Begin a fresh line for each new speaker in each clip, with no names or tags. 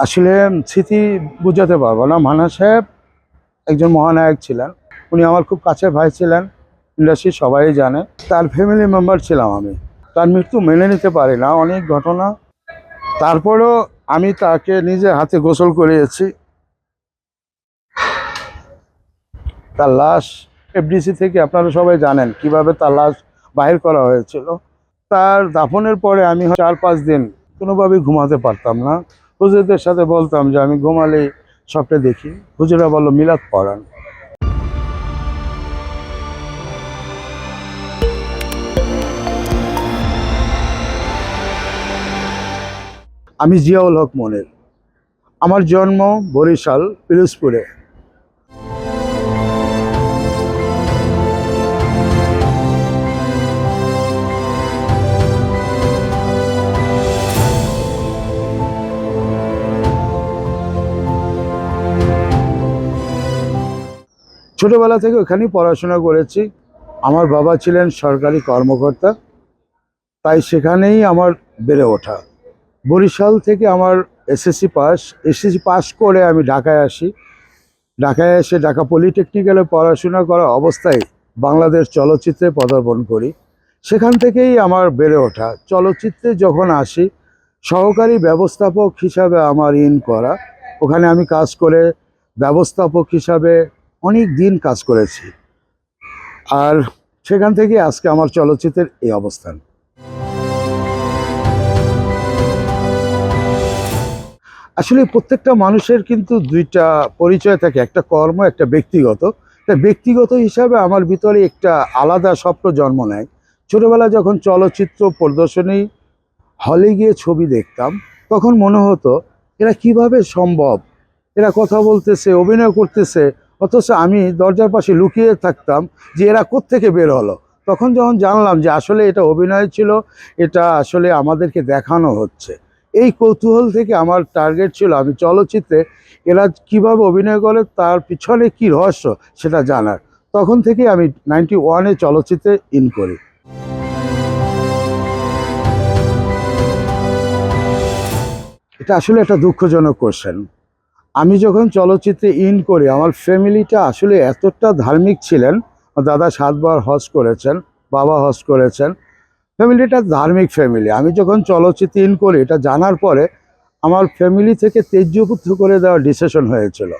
আসলে স্মৃতি বোঝাতে পারব না। মানা সাহেব একজন মহানায়ক ছিলেন। উনি আমার খুব কাছের ভাই ছিলেন। ইন্ডাস্ট্রি সবাই জানে। তার ফ্যামিলি মেম্বার ছিলাম আমি। তার মৃত্যু মেনে নিতে পারি না, অনেক ঘটনা। তারপরেও আমি তাকে নিজে হাতে গোসল করিয়েছি। তার লাশ এফডিসি থেকে আপনারা সবাই জানেন কীভাবে তার লাশ বাহির করা হয়েছিল। তার দাফনের পরে আমি চার পাঁচ দিন কোনোভাবেই ঘুমাতে পারতাম না। হুজুরদের সাথে বলতাম যে আমি ঘুমালে সবটা দেখি। হুজুরা বলল, মিলাদ পড়ান। আমি জিয়াউল হক মনের। আমার জন্ম বরিশাল, পিরোজপুরে। ছোটবেলা থেকে ওখানেই পড়াশোনা করেছি। আমার বাবা ছিলেন সরকারি কর্মকর্তা, তাই সেখানেই আমার বেড়ে ওঠা। বরিশাল থেকে আমার এসএসসি পাস এসএসসি পাস করে আমি ঢাকায় আসি। ঢাকায় এসে ঢাকা পলিটেকনিক্যালে পড়াশোনা করা অবস্থায় বাংলাদেশ চলচ্চিত্রে পদার্পণ করি। সেখান থেকেই আমার বেড়ে ওঠা। চলচ্চিত্রে যখন আসি, সহকারী ব্যবস্থাপক হিসাবে আমার ইন করা। ওখানে আমি কাজ করে ব্যবস্থাপক হিসাবে অনেক দিন কাজ করেছি। আর সেখান থেকে আজকে আমার চলচ্চিত্রের এই অবস্থান। আসলে প্রত্যেকটা মানুষের কিন্তু দুইটা পরিচয় থাকে, একটা কর্ম, একটা ব্যক্তিগত। তা ব্যক্তিগত হিসাবে আমার ভিতরে একটা আলাদা স্বপ্ন জন্ম নেয়। ছোটবেলা যখন চলচ্চিত্র প্রদর্শনী হলে গিয়ে ছবি দেখতাম, তখন মনে হতো, এরা কীভাবে সম্ভব? এরা কথা বলতেছে, অভিনয় করতেছে অথচ আমি দরজার পাশে লুকিয়ে থাকতাম যে এরা কোত্থেকে বের হলো। তখন যখন জানলাম যে আসলে এটা অভিনয় ছিল, এটা আসলে আমাদেরকে দেখানো হচ্ছে। এই কৌতূহল থেকে আমার টার্গেট ছিল আমি চলচ্চিত্রে এরা কীভাবে অভিনয় করে, তার পিছনে কি রহস্য সেটা জানার। তখন থেকে আমি নাইনটি ওয়ানে চলচ্চিত্রে ইন করি। এটা আসলে একটা দুঃখজনক কোশ্চেন আমি যখন চলচ্চিত্রে ইন করি, আমার ফ্যামিলিটা আসলে এতটা ধার্মিক ছিলেন। দাদা সাতবার হজ করেছেন, বাবা হজ করেছেন। ফ্যামিলিটা ধার্মিক ফ্যামিলি। আমি যখন চলচ্চিত্রে ইন করি, এটা জানার পরে আমার ফ্যামিলি থেকে তেজ্যপুত্র করে দেওয়ার ডিসিশন হয়েছিল।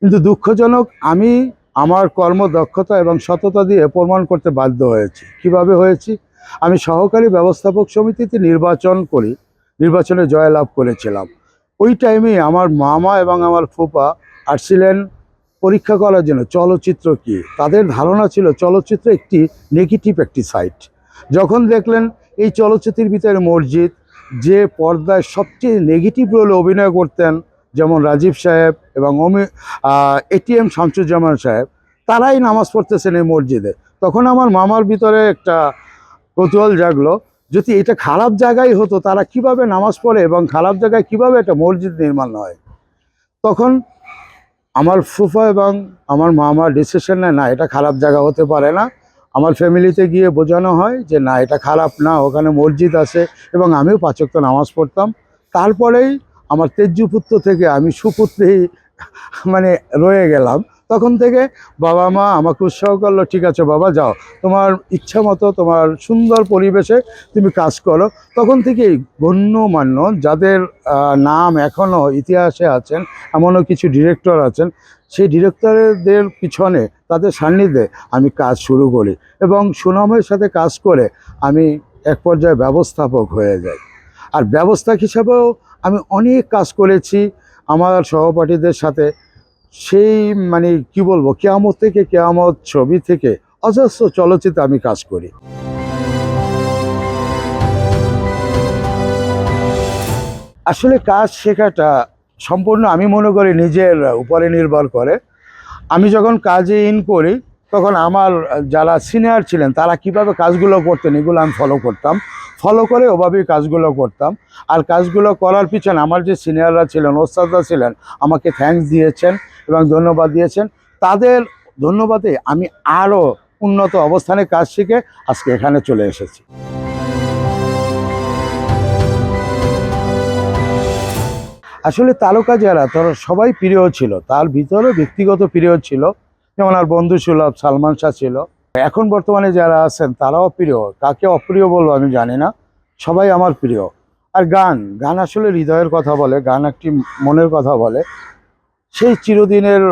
কিন্তু দুঃখজনক, আমি আমার কর্মদক্ষতা এবং সততা দিয়ে প্রমাণ করতে বাধ্য হয়েছি। কীভাবে হয়েছি? আমি সহকারী ব্যবস্থাপক সমিতিতে নির্বাচন করি, নির্বাচনে জয়লাভ করেছিলাম। ওই টাইমে আমার মামা এবং আমার ফুপা আসছিলেন পরীক্ষা করার জন্য। চলচ্চিত্র কি? তাদের ধারণা ছিল চলচ্চিত্র একটি নেগেটিভ একটি সাইট যখন দেখলেন এই চলচ্চিত্রের ভিতরে মসজিদ, যে পর্দায় সবচেয়ে নেগেটিভ রোলে অভিনয় করতেন, যেমন রাজীব সাহেব এবং অমি এটিএম শামসুজ্জামান সাহেব, তারাই নামাজ পড়তেছেন এই মসজিদে। তখন আমার মামার ভিতরে একটা কৌতূহল জাগলো যদি এটা খারাপ জায়গায় হতো, তারা কীভাবে নামাজ পড়ে এবং খারাপ জায়গায় কীভাবে একটা মসজিদ নির্মাণ হয়? তখন আমার ফুফা এবং আমার মামা ডিসিশন নেয়, না, এটা খারাপ জায়গা হতে পারে না। আমার ফ্যামিলিতে গিয়ে বোঝানো হয় যে, না, এটা খারাপ না, ওখানে মসজিদ আছে। এবং আমিও পাচক নামাজ পড়তাম। তারপরেই আমার তেজ্যপুত্র থেকে আমি সুপুত্রেই মানে রয়ে গেলাম। তখন থেকে বাবা মা আমাকে উৎসাহ করল, ঠিক আছে বাবা, যাও। তোমার ইচ্ছা মতো তোমার সুন্দর পরিবেশে তুমি কাজ করো। তখন থেকেই গণ্যমান্য যাদের নাম এখনও ইতিহাসে আছেন, এমনও কিছু ডিরেক্টর আছেন, সেই ডিরেক্টরদের পিছনে, তাদের সান্নিধ্যে আমি কাজ শুরু করি এবং সুনামের সাথে কাজ করে আমি এক পর্যায়ে ব্যবস্থাপক হয়ে যাই। আর ব্যবস্থাক হিসাবেও আমি অনেক কাজ করেছি আমার সহপাঠীদের সাথে। সেই মানে কি বলব, কেয়ামত থেকে, কেয়ামত ছবি থেকে অজস্র চলচ্চিত্রে আমি কাজ করি। আসলে কাজ শেখাটা সম্পূর্ণ আমি মনে করি নিজের উপরে নির্ভর করে। আমি যখন কাজে ইন করি, তখন আমার যারা সিনিয়র ছিলেন, তারা কীভাবে কাজগুলো করতেন, এগুলো আমি ফলো করতাম। ফলো করে ওভাবেই কাজগুলো করতাম। আর কাজগুলো করার পিছনে আমার যে সিনিয়ররা ছিলেন, ওস্তাদরা ছিলেন, আমাকে থ্যাঙ্কস দিয়েছেন এবং ধন্যবাদ দিয়েছেন। তাদের ধন্যবাদে আমি আরও উন্নত অবস্থানে কাজ শিখে আজকে এখানে চলে এসেছি। আসলে তারকা যারা, তারা সবাই প্রিয় ছিল। তার ভিতরে ব্যক্তিগত প্রিয় ছিল। যেমন আর বন্ধু সুলভ, সালমান শাহ ছিল। এখন বর্তমানে যারা আছেন, তারাও প্রিয়। কাকে অপ্রিয় বলব আমি জানি না। সবাই আমার প্রিয়। আর গান গান আসলে হৃদয়ের কথা বলে, গান একটি মনের কথা বলে। সেই চিরদিনের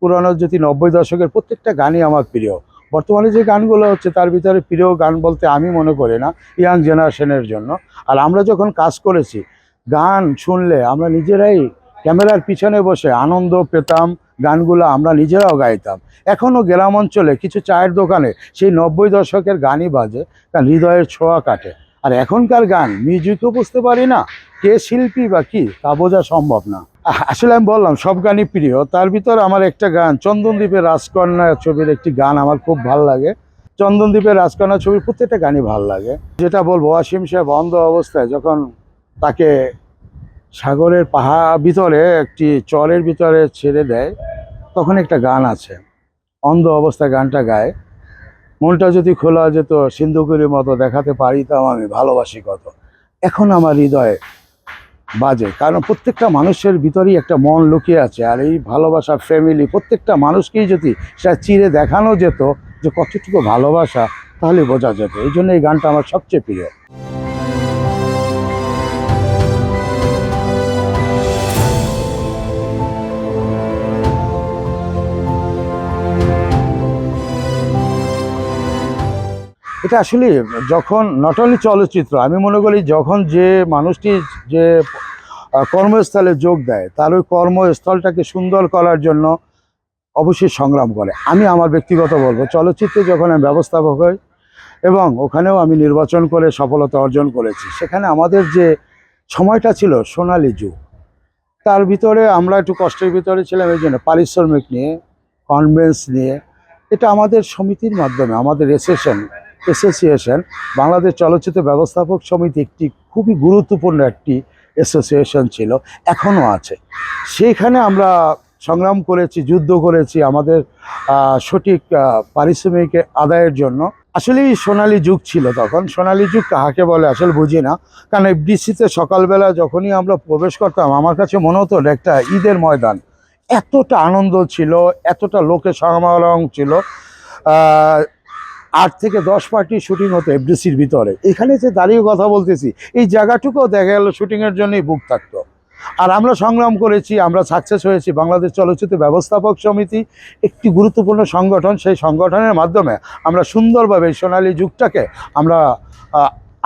পুরানো যদি নব্বই দশকের প্রত্যেকটা গানই আমার প্রিয়। বর্তমানে যে গানগুলো হচ্ছে, তার ভিতরে প্রিয় গান বলতে আমি মনে করি না, ইয়াং জেনারেশনের জন্য। আর আমরা যখন কাজ করেছি, গান শুনলে আমরা নিজেরাই ক্যামেরার পিছনে বসে আনন্দ, পেতাম, গানগুলো আমরা নিজেরাও গাইতাম। এখনও গ্রাম অঞ্চলে কিছু চায়ের দোকানে সেই নব্বই দশকের গানই বাজে, কারণ হৃদয়ের ছোঁয়া কাটে। আর এখনকার গান মিউজিকও বুঝতে পারি না, কে শিল্পী বা কি, তা বোঝা সম্ভব না। আসলে আমি বললাম, সব গানই প্রিয়, তার ভিতর আমার একটা গান চন্দনদ্বীপের রাজকন্যা ছবির একটি গান আমার খুব ভালো লাগে। চন্দনদ্বীপের রাজকন্যা ছবির প্রত্যেকটা গানই ভালো লাগে। যেটা বলব, অসীম সাহেব অন্ধ অবস্থায় যখন তাকে সাগরের পাহাড় ভিতরে একটি চরের ভিতরে ছেড়ে দেয়, তখন একটা গান আছে। অন্ধ অবস্থায় গানটা গায়। মনটা যদি খোলা যেত সিন্ধুকুরির মতো দেখাতে পারিতাম আমি, ভালোবাসি কত। এখন আমার হৃদয়ে বাজে, কারণ প্রত্যেকটা মানুষের ভিতরেই একটা মন লুকিয়ে আছে, আর এই ভালোবাসা ফ্যামিলি প্রত্যেকটা মানুষকেই যদি সেটা চিরে দেখানো যেত যে কতটুকু ভালোবাসা, তাহলে বোঝা যেত। এই জন্য এই গানটা আমার সবচেয়ে প্রিয়। এটা আসলে যখন নট অনলি চলচ্চিত্র, আমি মনে করি যখন যে মানুষটি যে কর্মস্থলে যোগ দেয়, তার ওই কর্মস্থলটাকে সুন্দর করার জন্য অবশ্যই সংগ্রাম করে। আমি আমার ব্যক্তিগত বলব, চলচ্চিত্রে যখন আমি ব্যবস্থাপক হই এবং ওখানেও আমি নির্বাচন করে সফলতা অর্জন করেছি, সেখানে আমাদের যে সময়টা ছিল সোনালি যুগ, তার ভিতরে আমরা একটু কষ্টের ভিতরে ছিলাম, এই জন্য পারিশ্রমিক নিয়ে কনভেন্স নিয়ে, এটা আমাদের সমিতির মাধ্যমে, আমাদের এসোসিয়েশন অ্যাসোসিয়েশন বাংলাদেশ চলচ্চিত্র ব্যবস্থাপক সমিতি একটি খুবই গুরুত্বপূর্ণ একটি অ্যাসোসিয়েশন ছিল, এখনও আছে। সেইখানে আমরা সংগ্রাম করেছি, যুদ্ধ করেছি আমাদের সঠিক পারিশ্রমিক আদায়ের জন্য। আসলেই সোনালী যুগ ছিল তখন। সোনালী যুগ কাহাকে বলে আসলে বুঝি না। কারণ এফডিসিতে সকালবেলা যখনই আমরা প্রবেশ করতাম, আমার কাছে মনে হতো একটা ঈদের ময়দান। এতটা আনন্দ ছিল, এতটা লোকের সমাগম ছিল। আট থেকে দশ পার্টি শুটিং হতো এফডিসির ভিতরে। এখানে যে দাঁড়িয়ে কথা বলতেছি, এই জায়গাটুকুও দেখা গেল শুটিংয়ের জন্যই বুক থাকতো। আর আমরা সংগ্রাম করেছি, আমরা সাকসেস হয়েছি বাংলাদেশ চলচ্চিত্র ব্যবস্থাপক সমিতি, একটি গুরুত্বপূর্ণ সংগঠন। সেই সংগঠনের মাধ্যমে আমরা সুন্দরভাবে সোনালী যুগটাকে আমরা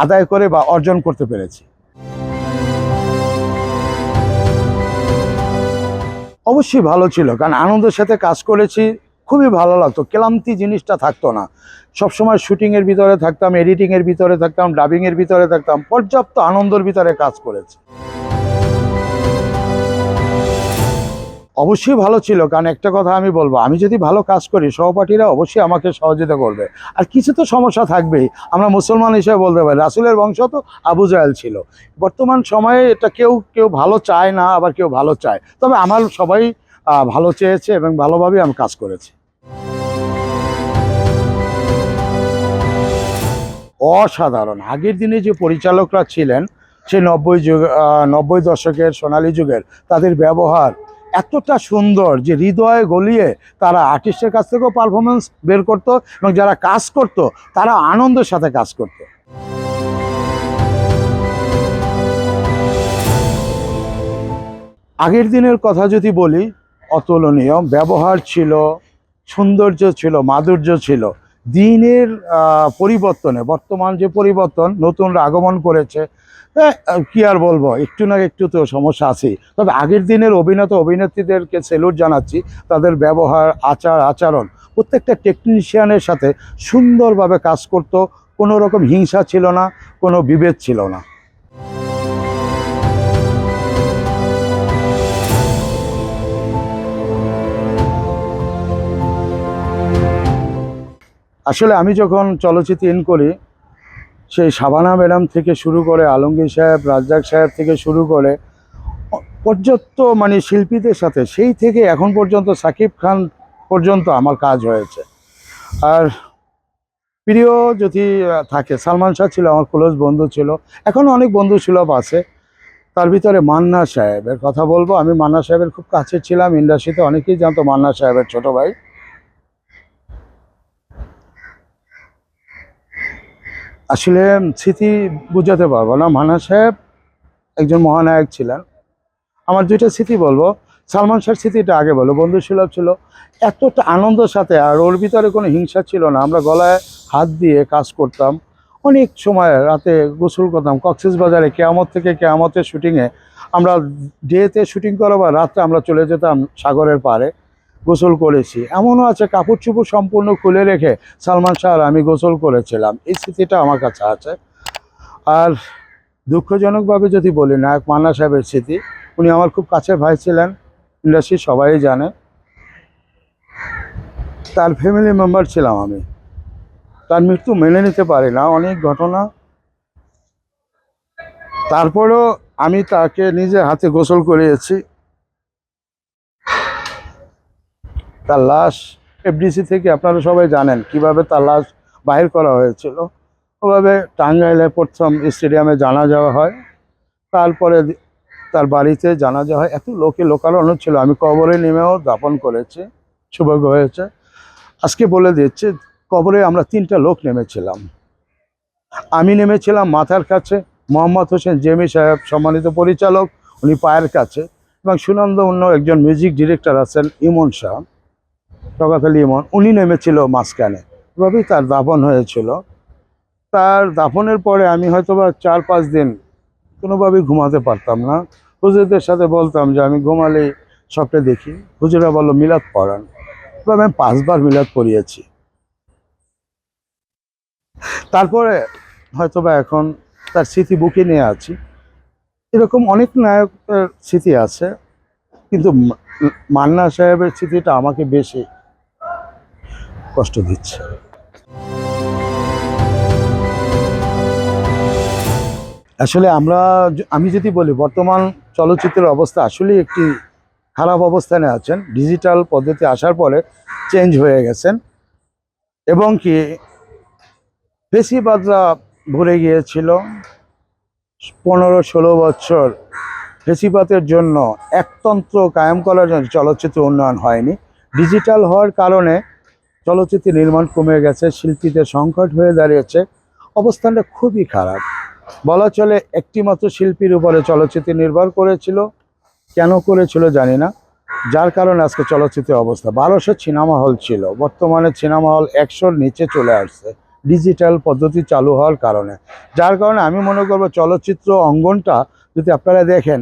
আদায় করে বা অর্জন করতে পেরেছি। অবশ্যই ভালো ছিল, কারণ আনন্দের সাথে কাজ করেছি খুবই ভালো লাগতো। ক্লান্তি জিনিসটা থাকতো না। সবসময় শুটিংয়ের ভিতরে থাকতাম এডিটিংয়ের ভিতরে থাকতাম ডাবিংয়ের ভিতরে থাকতাম, পর্যাপ্ত আনন্দের ভিতরে কাজ করেছে। অবশ্যই ভালো ছিল, কারণ একটা কথা আমি বলব, আমি যদি ভালো কাজ করি, সহপাঠীরা অবশ্যই আমাকে সহযোগিতা করবে। আর কিছু তো সমস্যা থাকবেই, আমরা মুসলমান হিসেবে বলতে পারি। রাসুলের বংশ তো আবু জাহেল ছিল। বর্তমান সময়ে এটা কেউ কেউ ভালো চায় না, আবার কেউ ভালো চায়। তবে আমার সবাই ভালো চেয়েছে এবং ভালোভাবেই আমি কাজ করেছি। অসাধারণ। আগের দিনে যে পরিচালকরা ছিলেন, সে নব্বই যুগ নব্বই দশকের সোনালী যুগের, তাদের ব্যবহার এতটা সুন্দর যে হৃদয়ে গলিয়ে তারা আর্টিস্টের কাছ থেকেও পারফরমেন্স বের করতো এবং যারা কাজ করতো, তারা আনন্দের সাথে কাজ করতো। আগের দিনের কথা যদি বলি, অতুলনীয়। ব্যবহার ছিল, সৌন্দর্য ছিল, মাধুর্য ছিল। দিনের পরিবর্তনে, বর্তমান যে পরিবর্তন, নতুনরা আগমন করেছে কি আর বলব? একটু না একটু তো সমস্যা আছেই। তবে আগের দিনের অভিনেতা, অভিনেত্রীদেরকে সেলুট জানাচ্ছি, তাদের ব্যবহার, আচার, আচরণ, প্রত্যেকটা টেকনিশিয়ানের সাথে সুন্দরভাবে কাজ করত, কোনো রকম হিংসা ছিল না, কোনো বিভেদ ছিল না। আসলে আমি যখন চলচ্চিত্র ইন করি, সেই শাবানা ম্যাডাম থেকে শুরু করে আলমগীর সাহেব, রাজ্জাক সাহেব থেকে শুরু করে পর্যাপ্ত মানে শিল্পীদের সাথে, সেই থেকে এখন পর্যন্ত সাকিব খান পর্যন্ত আমার কাজ হয়েছে। আর প্রিয় যদি থাকে, সালমান শাহ ছিল, আমার ক্লোজ বন্ধু ছিল, এখনও অনেক বন্ধু সুলভ আছে। তার ভিতরে মান্না সাহেবের কথা বলব, আমি মান্না সাহেবের খুব কাছে ছিলাম ইন্ডাস্ট্রিতে অনেকেই জানতো মান্না সাহেবের ছোট ভাই। আসলে স্মৃতি বুঝাতে পারব না। মান্না সাহেব একজন মহানায়ক ছিলেন। আমার দুইটা স্মৃতি বলব। সালমান শাহর স্মৃতিটা আগে বলো। বন্ধু সুলভ ছিল। এতটা আনন্দের সাথে আর ওর ভিতরে কোনো হিংসা ছিল না। আমরা গলায় হাত দিয়ে কাজ করতাম। অনেক সময় রাতে গোসল করতাম। কক্সেস বাজারে কেয়ামত থেকে কেয়ামতের শুটিংয়ে আমরা ডেতে শুটিং করা বা রাত্রে আমরা চলে যেতাম সাগরের পাড়ে। গোসল করেছি। এমনও আছে কাপড় চুপড় সম্পূর্ণ খুলে রেখে সালমান শাহ আমি গোসল করেছিলাম। এই স্মৃতিটা আমার কাছে আছে। আর দুঃখজনকভাবে যদি বলি, নায়ক মান্না সাহেবের স্মৃতি, উনি আমার খুব কাছের ভাই ছিলেন ইন্ডাস্ট্রি সবাই জানে। তার ফ্যামিলি মেম্বার ছিলাম আমি। তার মৃত্যু মেনে নিতে পারি না, অনেক ঘটনা। তারপরেও আমি তাকে নিজে হাতে গোসল করিয়েছি। তার লাশ এফডিসি থেকে আপনারা সবাই জানেন কীভাবে তার লাশ বাহির করা হয়েছিল। ওভাবে টাঙ্গাইলে প্রথম স্টেডিয়ামে জানা যাওয়া হয়। তারপরে তার বাড়িতে জানা যাওয়া হয়। এত লোকে লোকারণ্য ছিল। আমি কবরে নেমেও দাপন করেছি। সৌভাগ্য হয়েছে। আজকে বলে দিচ্ছে, কবরে আমরা তিনটা লোক নেমেছিলাম। আমি নেমেছিলাম মাথার কাছে। মোহাম্মদ হোসেন জেমি সাহেব, সম্মানিত পরিচালক, উনি পায়ের কাছে। এবং সুনন্দ অন্য একজন মিউজিক ডিরেক্টর আছেন ইমন শাহ। আলী ইমন উনি নেমেছিল মাঝখানে। এভাবেই তার দাফন হয়েছিল। তার দাফনের পরে আমি হয়তো বা চার পাঁচ দিন কোনোভাবেই ঘুমাতে পারতাম না। হুজুরদের সাথে বলতাম যে, আমি ঘুমালেই সবটা দেখি। হুজুরা বলল, মিলাদ পড়ান। এভাবে আমি পাঁচবার মিলাদ পড়িয়েছি। তারপরে হয়তোবা এখন তার স্মৃতি বুকে নিয়ে আছি। এরকম অনেক নায়কের স্মৃতি আছে, কিন্তু মান্না সাহেবের স্মৃতিটা আমাকে বেশি কষ্ট দিচ্ছে। আসলে আমরা আমি যদি বলি, বর্তমান চলচ্চিত্রের অবস্থা আসলেই একটি খারাপ অবস্থানে আছেন। ডিজিটাল পদ্ধতি আসার পরে চেঞ্জ হয়ে গেছেন এবং কি ফেসিবাদরা ভরে গিয়েছিল। পনেরো ষোলো বছর ফেসিবাতের জন্য একতন্ত্র কায়েম করার জন্য চলচ্চিত্র উন্নয়ন হয়নি। ডিজিটাল হওয়ার কারণে চলচ্চিত্র নির্মাণ কমে গেছে, শিল্পীদের সংকট হয়ে দাঁড়িয়েছে, অবস্থানটা খুবই খারাপ। বলা চলে একটিমাত্র শিল্পীর উপরে চলচ্চিত্র নির্ভর করেছিল, কেন করেছিল জানি না। যার কারণে আজকে চলচ্চিত্রের অবস্থা। বারোশো সিনেমা হল ছিল, বর্তমানে সিনেমা হল একশোর নিচে চলে আসছে, ডিজিটাল পদ্ধতি চালু হওয়ার কারণে। যার কারণে আমি মনে করব চলচ্চিত্র অঙ্গনটা, যদি আপনারা দেখেন,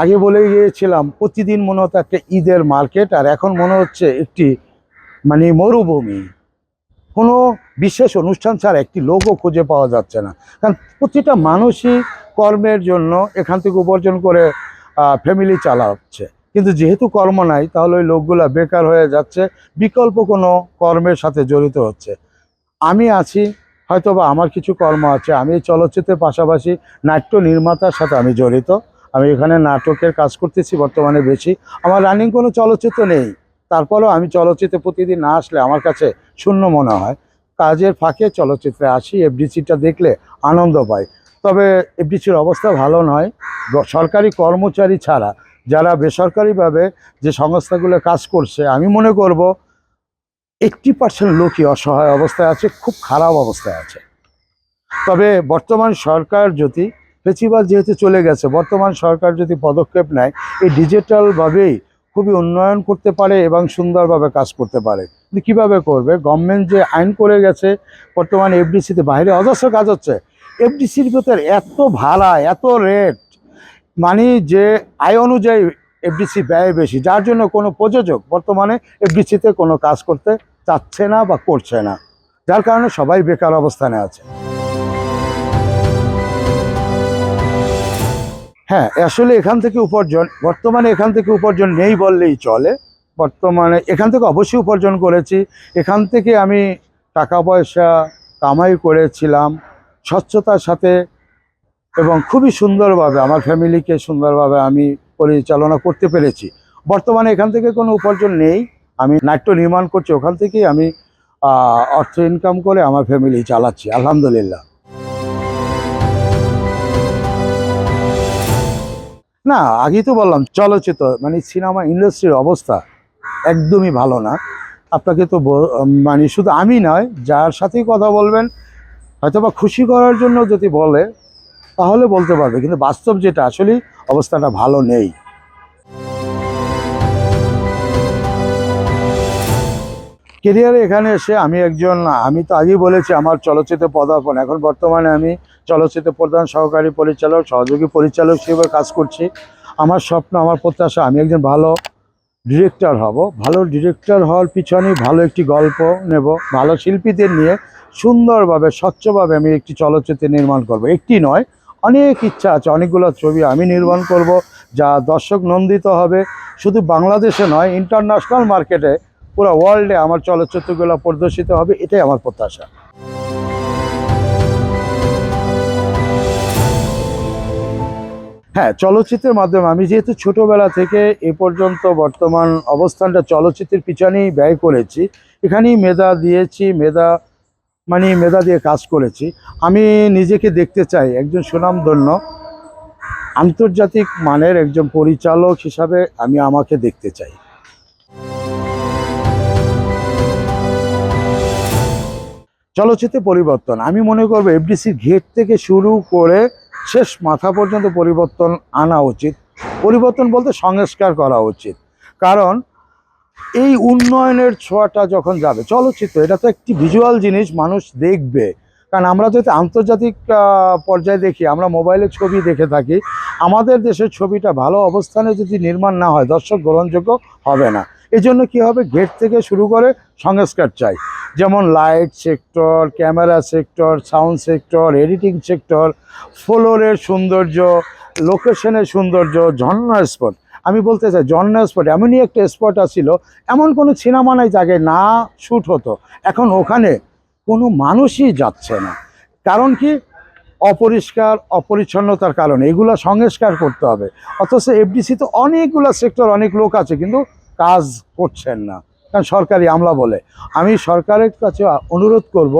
আগে বলে গিয়েছিলাম, প্রতিদিন মনে হতো একটা ঈদের মার্কেট, আর এখন মনে হচ্ছে একটি মানে মরুভূমি। কোনো বিশেষ অনুষ্ঠান ছাড়া একটি লোকও খুঁজে পাওয়া যাচ্ছে না। কারণ প্রতিটা মানুষই কর্মের জন্য এখান থেকে উপার্জন করে ফ্যামিলি চালাচ্ছে। কিন্তু যেহেতু কর্ম নাই, তাহলে ওই লোকগুলো বেকার হয়ে যাচ্ছে, বিকল্প কোনো কর্মের সাথে জড়িত হচ্ছে। আমি আছি হয়তো বা আমার কিছু কর্ম আছে, আমি এই চলচ্চিত্রের পাশাপাশি নাট্য নির্মাতার সাথে আমি জড়িত। আমি এখানে নাটকের কাজ করতেছি, বর্তমানে বেশি। আমার রানিং কোনো চলচ্চিত্র নেই। তারপরেও আমি চলচ্চিত্রে প্রতিদিন না আসলে আমার কাছে শূন্য মনে হয়। কাজের ফাঁকে চলচ্চিত্রে আসি এফডিসিটা দেখলে আনন্দ পাই। তবে এফডিসির অবস্থা ভালো নয়। সরকারি কর্মচারী ছাড়া, যারা বেসরকারিভাবে যে সংস্থাগুলো কাজ করছে, আমি মনে করব এইট্টি পার্সেন্ট লোকই অসহায় অবস্থায় আছে, খুব খারাপ অবস্থায় আছে। তবে বর্তমান সরকার যদি ফেসিবাদ যেহেতু চলে গেছে, বর্তমান সরকার যদি পদক্ষেপ নেয়, এই ডিজিটালভাবেই খুবই উন্নয়ন করতে পারে এবং সুন্দরভাবে কাজ করতে পারে। কিন্তু কীভাবে করবে? গভর্নমেন্ট যে আইন করে গেছে, বর্তমানে এফডিসিতে বাইরে অজস্র কাজ হচ্ছে। এফডিসির ভিতরে এত ভাড়া, এত রেট মানে যে আয় অনুযায়ী এফডিসি ব্যয় বেশি, যার জন্য কোনো প্রযোজক বর্তমানে এফডিসিতে কোনো কাজ করতে চাচ্ছে না বা করছে না। যার কারণে সবাই বেকার অবস্থানে আছে। হ্যাঁ আসলে এখান থেকে উপার্জন, বর্তমানে এখান থেকে উপার্জন নেই বললেই চলে। বর্তমানে এখান থেকে অবশ্যই উপার্জন করেছি। এখান থেকে আমি টাকা পয়সা কামাই করেছিলাম স্বচ্ছতার সাথে এবং খুবই সুন্দরভাবে, আমার ফ্যামিলিকে সুন্দরভাবে আমি পরিচালনা করতে পেরেছি। বর্তমানে এখান থেকে কোনো উপার্জন নেই। আমি নাট্য নির্মাণ করছি, ওখান থেকেই আমি অর্থ ইনকাম করে আমার ফ্যামিলি চালাচ্ছি, আলহামদুলিল্লাহ। না, আগেই তো বললাম, চলচ্চিত্র মানে সিনেমা ইন্ডাস্ট্রির অবস্থা একদমই ভালো না। আপনাকে তো মানে শুধু আমি নয়, যার সাথেই কথা বলবেন হয়তো বা খুশি করার জন্য যদি বলে, তাহলে বলতে পারবে। কিন্তু বাস্তব যেটা, আসলেই অবস্থাটা ভালো নেই। কেরিয়ারে এখানে এসে আমি একজন, আমি তো আগেই বলেছি আমার চলচ্চিত্র পদার্পণ। এখন বর্তমানে আমি চলচ্চিত্র প্রধান, সহকারী পরিচালক, সহযোগী পরিচালক হিসেবে কাজ করছি। আমার স্বপ্ন, আমার প্রত্যাশা, আমি একজন ভালো ডিরেক্টর হব। ভালো ডিরেক্টর হওয়ার পিছনে ভালো একটি গল্প নেব। ভালো শিল্পীদের নিয়ে সুন্দরভাবে, স্বচ্ছভাবে আমি একটি চলচ্চিত্র নির্মাণ করব। একটি নয়, অনেক ইচ্ছা আছে, অনেকগুলো ছবি আমি নির্মাণ করব যা দর্শক নন্দিত হবে। শুধু বাংলাদেশে নয় ইন্টারন্যাশনাল মার্কেটে পুরো ওয়ার্ল্ডে আমার চলচ্চিত্রগুলো প্রদর্শিত হবে, এটাই আমার প্রত্যাশা। হ্যাঁ চলচ্চিত্রের মাধ্যমে আমি যেহেতু ছোটবেলা থেকে এ পর্যন্ত বর্তমান অবস্থানটা চলচ্চিত্রের পিছনেই ব্যয় করেছি, এখানেই মেধা দিয়েছি, মেধা মানে মেধা দিয়ে কাজ করেছি। আমি নিজেকে দেখতে চাই, একজন সুনামধন্য, আন্তর্জাতিক মানের একজন পরিচালক হিসাবে আমি আমাকে দেখতে চাই। চলচ্চিত্রে পরিবর্তন। আমি মনে করব এফডিসির ঘেট থেকে শুরু করে শেষ মাথা পর্যন্ত পরিবর্তন আনা উচিত। পরিবর্তন বলতে সংস্কার করা উচিত। কারণ এই উন্নয়নের ছোঁয়াটা যখন যাবে, চলচ্চিত্র এটা তো একটি ভিজুয়াল জিনিস, মানুষ দেখবে। কারণ আমরা যদি আন্তর্জাতিক পর্যায়ে দেখি, আমরা মোবাইলে ছবি দেখে থাকি, আমাদের দেশের ছবিটা ভালো অবস্থানে যদি নির্মাণ না হয়, দর্শক গ্রহণযোগ্য হবে না। এই জন্য কী হবে? গেট থেকে শুরু করে সংস্কার চাই। যেমন light sector camera sector sound sector editing sector ফ্লোরের সৌন্দর্য লোকেশনের সৌন্দর্য, ঝর্ণা স্পট আমি বলতে চাই, ঝর্ণা স্পট এমনই একটা স্পট আছিল, এমন কোনো সিনেমা নাই জায়গায় না শ্যুট হতো। এখন ওখানে কোনো মানুষই যাচ্ছে না। কারণ কি? অপরিষ্কার, অপরিচ্ছন্নতার কারণে। এগুলো সংস্কার করতে হবে। অথচ এফডিসি তো অনেকগুলো সেক্টর অনেক লোক আছে, কিন্তু কাজ করছেন না। কারণ সরকারি আমলা বলে। আমি সরকারের কাছে অনুরোধ করব,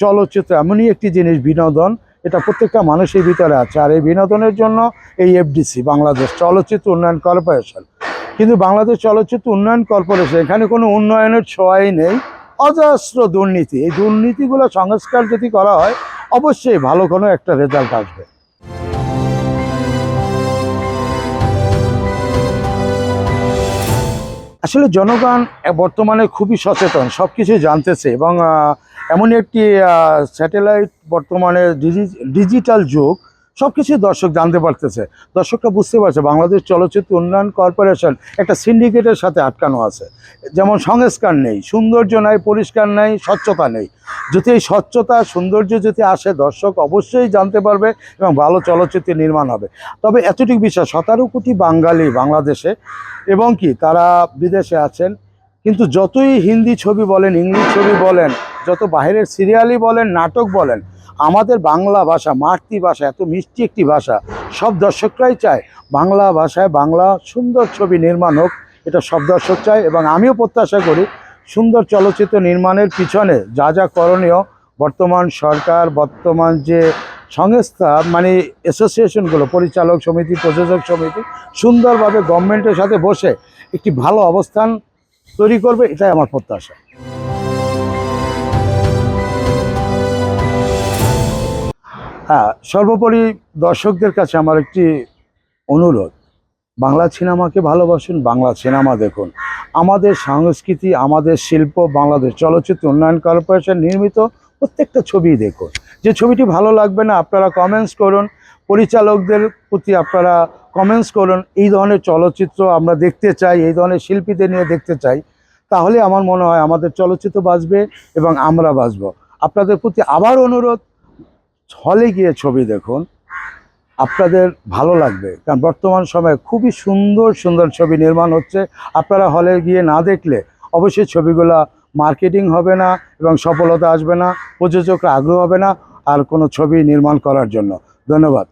চলচ্চিত্র এমনই একটি জিনিস, বিনোদন, এটা প্রত্যেকটা মানুষের ভিতরে আছে। আর এই বিনোদনের জন্য এই এফডিসি বাংলাদেশ চলচ্চিত্র উন্নয়ন কর্পোরেশন। কিন্তু বাংলাদেশ চলচ্চিত্র উন্নয়ন কর্পোরেশন, এখানে কোনো উন্নয়নের ছোঁয়াই নেই। অজস্র দুর্নীতি, এই দুর্নীতিগুলো সংস্কার যদি করা হয়, অবশ্যই ভালো কোনো একটা রেজাল্ট আসবে। আসলে জনগণ বর্তমানে খুবই সচেতন সব কিছুই জানতেছে এবং এমন একটি স্যাটেলাইট বর্তমানে ডিজি- ডিজিটাল যুগ। সব কিছুই দর্শক জানতে পারতেছে। দর্শকরা বুঝতে পারছে, বাংলাদেশ চলচ্চিত্র উন্নয়ন কর্পোরেশন একটা সিন্ডিকেটের সাথে আটকানো আছে। যেমন সংস্কার নেই, সৌন্দর্য নাই, পরিষ্কার নেই, স্বচ্ছতা নেই। যদি এই স্বচ্ছতা, সৌন্দর্য যদি আসে, দর্শক অবশ্যই জানতে পারবে এবং ভালো চলচ্চিত্র নির্মাণ হবে। তবে এতটুকু বিষয় সতেরো কোটি বাঙালি বাংলাদেশে এবং কি তারা বিদেশে আছেন, কিন্তু যতই হিন্দি ছবি বলেন, ইংলিশ ছবি বলেন, যত বাইরের সিরিয়ালই বলেন, নাটক বলেন আমাদের বাংলা ভাষা, মাতৃভাষা, এত মিষ্টি একটি ভাষা, সব দর্শকরাই চায় বাংলা ভাষায় বাংলা সুন্দর ছবি নির্মাণ হোক, এটা সব দর্শক চায় এবং আমিও প্রত্যাশা করি সুন্দর চলচ্চিত্র নির্মাণের পিছনে যা যা করণীয়, বর্তমান সরকার, বর্তমান যে সংস্থা মানে অ্যাসোসিয়েশনগুলো পরিচালক সমিতি, প্রযোজক সমিতি, সুন্দরভাবে গভর্নমেন্টের সাথে বসে একটি ভালো অবস্থান তৈরি করবে, এটাই আমার প্রত্যাশা। হ্যাঁ সর্বোপরি দর্শকদের কাছে আমার একটি অনুরোধ। বাংলা সিনেমাকে ভালোবাসুন, বাংলা সিনেমা দেখুন। আমাদের সংস্কৃতি, আমাদের শিল্প, বাংলাদেশ চলচ্চিত্র, উন্নয়ন কর্পোরেশন নির্মিত প্রত্যেকটা ছবি দেখুন। যে ছবিটি ভালো লাগবে না, আপনারা কমেন্টস করুন। পরিচালকদের প্রতি আপনারা কমেন্টস করুন। এই ধরনের চলচ্চিত্র আমরা দেখতে চাই, এই ধরনের শিল্পীদের নিয়ে দেখতে চাই। তাহলে আমার মনে হয় আমাদের চলচ্চিত্র বাঁচবে এবং আমরা বাঁচব। আপনাদের প্রতি আবার অনুরোধ হলে গিয়ে ছবি দেখুন। আপনাদের ভালো লাগবে। কারণ বর্তমান সময়ে খুবই সুন্দর সুন্দর ছবি নির্মাণ হচ্ছে। আপনারা হলে গিয়ে না দেখলে অবশ্যই ছবিগুলা মার্কেটিং হবে না এবং সফলতা আসবে না। প্রযোজকরা আগ্রহ হবে না আর কোনো ছবি নির্মাণ করার জন্য। ধন্যবাদ।